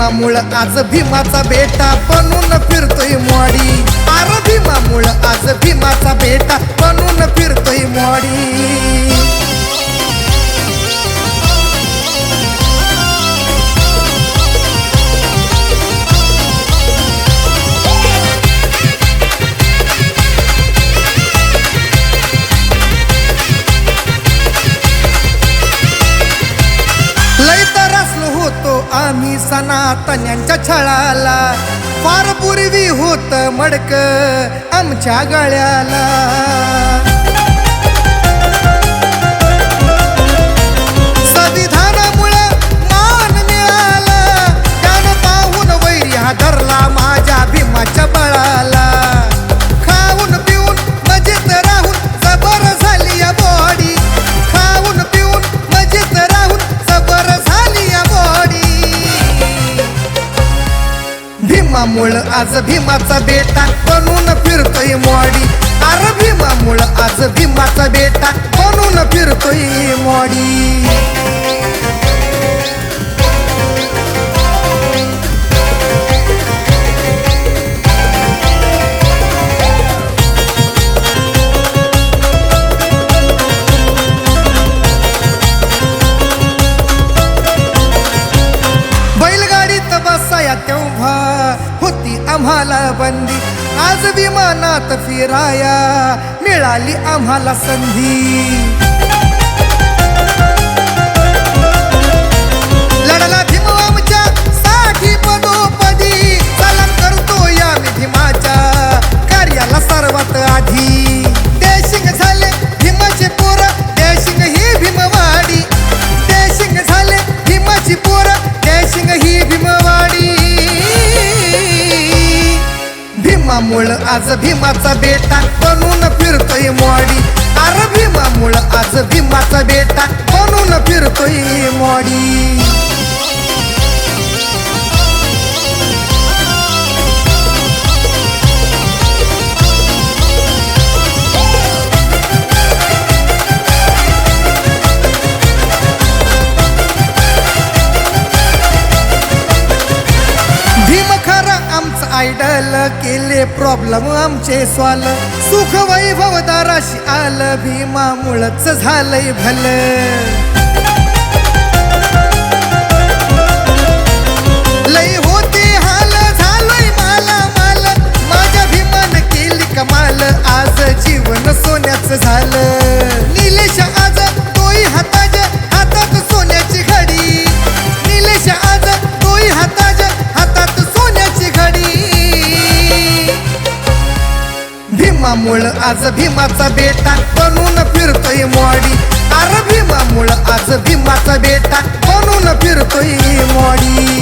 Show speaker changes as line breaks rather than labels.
भीमामुळ आज भीमाचा बेटा बनून फिरतोय मॉडी. अरे भीमामुळ आज भीमाचा बेटा बनून फिरतोय मोडी. असताना तन्यांच्या छळाला. फार पूर्वी होत मडक आमच्या गळ्याला. भीमामुळ आज भीमाचा बेटा बनून फिरतोय मॉडी. अर भीमामुळ आम्हाला बंदी. आज विमानात फिराया मिळाली आम्हाला संधी. लढला भीम आमच्या साठी पदोपदी सलाम करतो या मी भीमाच्या कार्याला सर्वात आधी. मुळ आज भीमाचा बेटा बनून फिरतोय मॉडी भीमा भीमामुळं आज भीमाचा बेटा बनून फिरतोय. केले प्रॉब्लेम आमचे सॉल सुख वैभव दाराशी आलं भीमामुळंच झालंय भलं. भीमामुळं आज भीमाचा बेटा बनून फिरतोय मॉडी. अरे भीमामुळं आज भीमाचा बेटा बनून फिरतोय मॉडी.